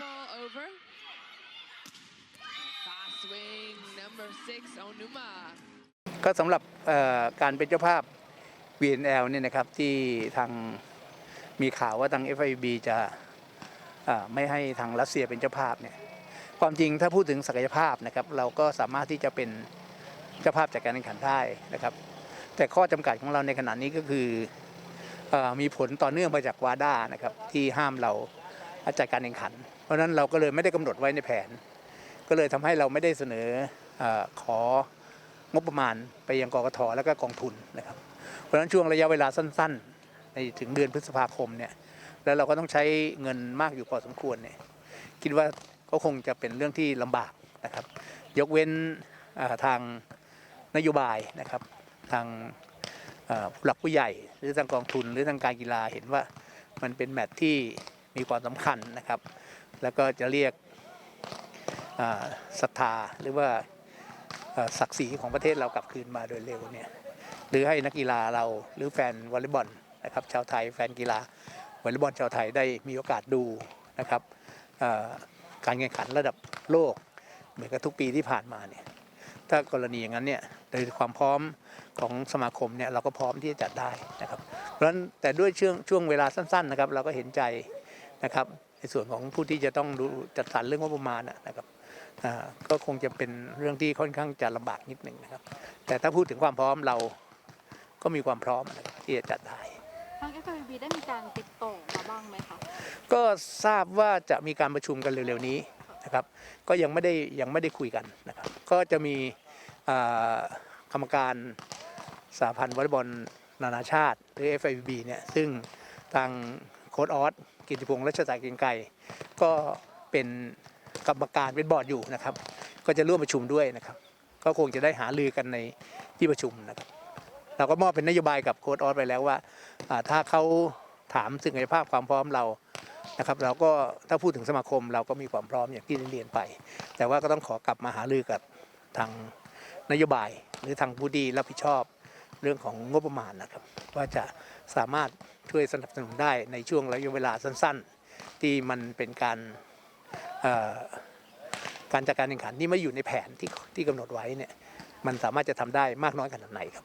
over. Fast swing, number six, Onuma. ก็สำหรับการเป็นเจ้าภาพ VNL เนี่ยนะครับที่ทางมีข่าวว่าทาง FIB จะเอ่อไม่ให้ทางรัสเซียเป็นเจ้าภาพเนี่ยความจริงถ้าพูดถึงศักยภาพนะครับเราก็สามารถที่จะเป็นเจ้าภาพจากการแข่งขันได้นะครับ แต่ข้อจำกัดของเราในขณะนี้ก็คืออมีผลต่อเนื่องมาจากวาด้านะครับที่ห้ามเรา จัดการแข่งขัน เพราะฉะนั้นเราก็เลยไม่ได้กำหนดไว้ในแผน ก็เลยทำให้เราไม่ได้เสนออของบประมาณไปยังกกทแล้วก็กองทุนนะครับ เพราะฉะนั้นช่วงระยะเวลาสั้น ๆ ในถึงเดือนพฤษภาคมเนี่ยแล้วเราก็ต้องใช้เงินมากอยู่พอสมควรเนี่ยคิดว่าก็คงจะเป็นเรื่องที่ลำบากนะครับ ยกเว้นทางนโยบายนะครับทางผู้หลักผู้ใหญ่ หรือทางกองทุน หรือทางการกีฬาเห็นว่ามันเป็นแมตที่ มีความสำคัญนะครับ แล้วก็จะเรียกศรัทธาหรือว่าศักดิ์ศรีของประเทศเรากลับคืนมาโดยเร็วเนี่ยหรือให้นักกีฬาเราหรือแฟนวอลเลย์บอลนะครับชาวไทยแฟนกีฬาวอลเลย์บอลชาวไทยได้มีโอกาสดูนะครับการแข่งขันระดับโลก เหมือนกับทุกปีที่ผ่านมาเนี่ยถ้ากรณีอย่างนั้นเนี่ยโดยความพร้อมของสมาคมเนี่ยเราก็พร้อมที่จะจัดได้นะครับเพราะฉะนั้นแต่ด้วยช่วงช่วงเวลาสั้นๆนะครับเราก็เห็นใจ นะครับในส่วนของผู้ที่จะต้องดูจัดสรรเรื่องงบประมาณนะนะครับอ่าก็คงจะเป็นเรื่องที่ค่อนข้างจะลำบากนิดหนึ่งนะครับ แต่ถ้าพูดถึงความพร้อมเราก็มีความพร้อมนะครับที่จะจัดได้ทาง FIB ได้มีการติดต่อมาบ้างไหมคะก็ทราบว่าจะมีการประชุมกันเร็วๆนี้นะครับ ก็ยังไม่ได้ยังไม่ได้คุยกันนะครับก็จะมีอ่ากรรมการสหพันธ์วอลเลย์บอลนานาชาติ หรือ FIVB เนี่ยซึ่งทางโค้ดออส กิติพงษ์รัชตาเกียงไกรก็เป็นกรรมการเป็นบอร์ดอยู่นะครับ ก็จะร่วมประชุมด้วยนะครับ ก็คงจะได้หาลือกันในที่ประชุมนะครับเราก็มอบเป็นนโยบายกับโค้ดออสไปแล้วว่า ถ้าเขาถามถึงศักยภาพความพร้อมเรานะครับเราก็ถ้าพูดถึงสมาคมเราก็มีความพร้อมอย่างที่ได้เรียนไป แต่ว่าก็ต้องขอกลับมาหารือกับทางนโยบาย หรือทางผู้ดีรับผิดชอบ เรื่องของงบประมาณนะครับ ว่าจะสามารถช่วยสนับสนุนได้ในช่วงระยะเวลาสั้น ๆ ที่มันเป็นการการจัดการแข่งขันที่ไม่อยู่ในแผนที่ที่กำหนดไว้เนี่ยมันสามารถจะทำได้มากน้อยขนาดไหนครับ